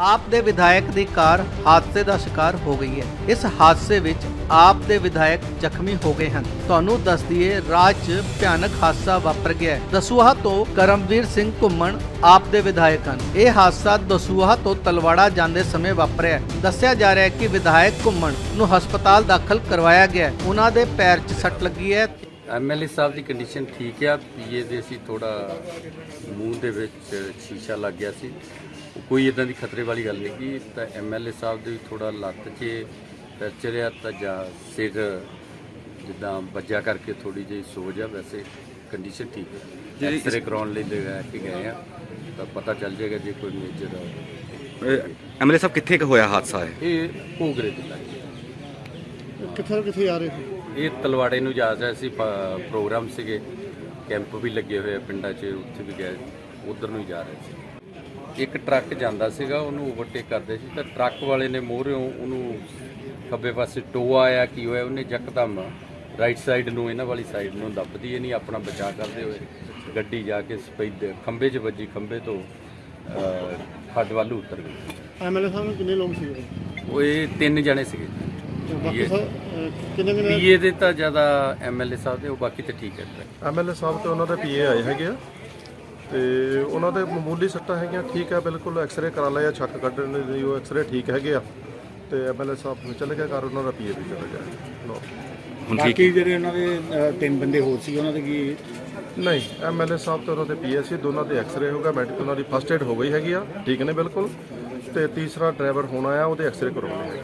ਆਪ ਦੇ ਵਿਧਾਇਕ ਦੀ ਕਾਰ ਹਾਦਸੇ ਦਾ ਸ਼ਿਕਾਰ ਹੋ ਗਈ ਹੈ। ਇਸ ਹਾਦਸੇ ਵਿੱਚ ਆਪ ਦੇ ਵਿਧਾਇਕ ਜ਼ਖਮੀ ਹੋ ਗਏ ਹਨ। ਤੁਹਾਨੂੰ ਦੱਸ ਦਈਏ, ਰਾਜ 'ਚ ਭਿਆਨਕ ਹਾਦਸਾ ਵਾਪਰ ਗਿਆ ਹੈ। ਦਸੂਹਾ ਤੋਂ ਕਰਮਵੀਰ ਸਿੰਘ ਘੁੰਮਣ ਆਪ ਦੇ ਵਿਧਾਇਕ ਹਨ। ਇਹ ਹਾਦਸਾ ਦਸੂਹਾ ਤੋਂ ਤਲਵਾੜਾ ਜਾਂਦੇ ਸਮੇਂ ਵਾਪਰਿਆ ਦੱਸਿਆ ਜਾ ਰਿਹਾ ਹੈ ਕਿ ਵਿਧਾਇਕ ਘੁੰਮਣ ਨੂੰ ਹਸਪਤਾਲ ਦਾਖਲ ਕਰਵਾਇਆ ਗਿਆ ਉਹਨਾਂ ਦੇ ਪੈਰ 'ਚ ਸੱਟ ਲੱਗੀ ਹੈ। ਐਮਐਲਏ ਸਾਹਿਬ ਦੀ ਕੰਡੀਸ਼ਨ ਠੀਕ ਆ। ਪੀਏ ਦੇ ਸੀ ਥੋੜਾ ਮੂੰਹ ਦੇ ਵਿੱਚ ਸ਼ੀਸ਼ਾ ਲੱਗ ਗਿਆ ਸੀ। ਕੋਈ ਇਦਾਂ ਦੀ ਖਤਰੇ ਵਾਲੀ ਗੱਲ ਨਹੀਂ ਕੀ ਤਾਂ ਐਮਐਲਏ ਸਾਹਿਬ ਦੇ ਵੀ ਥੋੜਾ ਲੱਤ 'ਚ ਫ੍ਰੈਕਚਰ ਆ ਤਾਂ ਜਾਂ ਸਿਰ ਜਿੱਦਾਂ ਵੱਜਿਆ ਕਰਕੇ ਥੋੜੀ ਜਿਹੀ ਸੋਜ ਆ ਵੈਸੇ ਕੰਡੀਸ਼ਨ ਠੀਕ ਹੈ ਐਕਸਰੇ ਕਰਾਉਣ ਲਈ ਲੈ ਕੇ ਗਏ ਆ ਤਾਂ ਪਤਾ ਚੱਲ ਜਾਏਗਾ ਜੇ ਕੋਈ ਮੇਜਰ ਐਮਐਲਏ ਸਾਹਿਬ ਕਿੱਥੇ ਕੁ ਹੋਇਆ ਹਾਦਸਾ ਹੈ ਇਹ ਭੋਗਰੇ ਦੇ ਲੱਗੇ। ਕਿੱਥੇ ਕਿੱਥੇ ਆ ਰਹੇ ਸੀ? ਇਹ ਤਲਵਾੜੇ ਨੂੰ ਜਾ ਰਿਹਾ ਸੀ ਪ੍ਰੋਗਰਾਮ ਸੀਗੇ। ਕੈਂਪ ਵੀ ਲੱਗੇ ਹੋਏ ਆ ਪਿੰਡਾਂ 'ਚ ਉੱਥੇ ਵੀ ਗਏ ਉਧਰ ਨੂੰ ਹੀ ਜਾ ਰਹੇ ਸੀ। ਇੱਕ ਟਰੱਕ ਜਾਂਦਾ ਸੀਗਾ ਉਹਨੂੰ ਓਵਰਟੇਕ ਕਰਦੇ ਸੀ ਤਾਂ ਟਰੱਕ ਵਾਲੇ ਨੇ ਮੋਹਰਿਓਂ ਉਹਨੂੰ ਖੱਬੇ ਪਾਸੇ ਟੋਆ ਆਇਆ ਕੀ ਹੋਇਆ ਉਹਨੇ ਯਕਦਮ ਰਾਈਟ ਸਾਈਡ ਨੂੰ ਇਹਨਾਂ ਵਾਲੀ ਸਾਈਡ ਨੂੰ ਦੱਬਦੀ ਇਹ ਨਹੀਂ ਆਪਣਾ ਬਚਾਅ ਕਰਦੇ ਹੋਏ ਗੱਡੀ ਜਾ ਕੇ ਸਪੈਦ ਖੰਬੇ 'ਚ ਵੱਜੀ ਖੰਬੇ ਤੋਂ ਖੱਡ ਵੱਲ ਉਤਰ ਗਈ। ਐਮਐਲਏ ਸਾਹਿਬ ਨੂੰ ਕਿੰਨੇ ਲੋਕ ਸੀ ਉਰੇ? ਉਹ ਇਹ ਤਿੰਨ ਜਣੇ ਸੀਗੇ। ਬਾਕੀ ਕਿੰਨੇ ਕਿੰਨੇ ਪੀਏ ਦੇ ਤਾਂ ਜ਼ਿਆਦਾ ਐਮਐਲਏ ਸਾਹਿਬ ਦੇ ਉਹ ਬਾਕੀ ਤੇ ਠੀਕ ਹੈ। ਐਮਐਲਏ ਸਾਹਿਬ ਤੇ ਉਹਨਾਂ ਦੇ ਪੀਏ ਆਏ ਹੈਗੇ ਆ। ਤੇ ਉਹਨਾਂ ਦੇ ਮਾਮੂਲੀ ਸੱਟਾਂ ਹੈਗੀਆਂ ਠੀਕ ਹੈ ਬਿਲਕੁਲ ਐਕਸ-ਰੇ ਕਰਾ ਲਿਆ ਛੱਕ ਕੱਢਣ ਦੀ ਉਹ ਐਕਸ-ਰੇ ਠੀਕ ਹੈਗੇ ਆ। ਤੇ ਐਮਐਲਏ ਸਾਹਿਬ ਚਲੇ ਗਿਆ ਘਰ ਉਹਨਾਂ ਦਾ ਪੀਏ ਵੀ ਚਲੇ ਗਿਆ। ਨੋ। ਹੁਣ ਠੀਕ ਬਾਕੀ ਜਿਹੜੇ ਉਹਨਾਂ ਦੇ ਤਿੰਨ ਬੰਦੇ ਹੋਰ ਸੀ ਉਹਨਾਂ ਦੇ ਕੀ? ਨਹੀਂ ਐਮਐਲਏ ਸਾਹਿਬ ਤੇ ਉਹਨਾਂ ਦੇ ਪੀਏ ਸੀ ਦੋਨਾਂ ਦੇ ਐਕਸ-ਰੇ ਹੋ ਗਿਆ ਮੈਡੀਕਲ ਉਹਨਾਂ ਦੀ ਫਸਟ ਏਡ ਹੋ ਗਈ ਹੈਗੀ ਆ ਠੀਕ ਨੇ ਬਿਲਕੁਲ। ਤੇ ਤੀਸਰਾ ਡਰਾਈਵਰ ਹੋਣਾ ਆ ਉਹਦੇ ਐਕਸ-ਰੇ ਕਰਵਾਉਣੇ ਆ।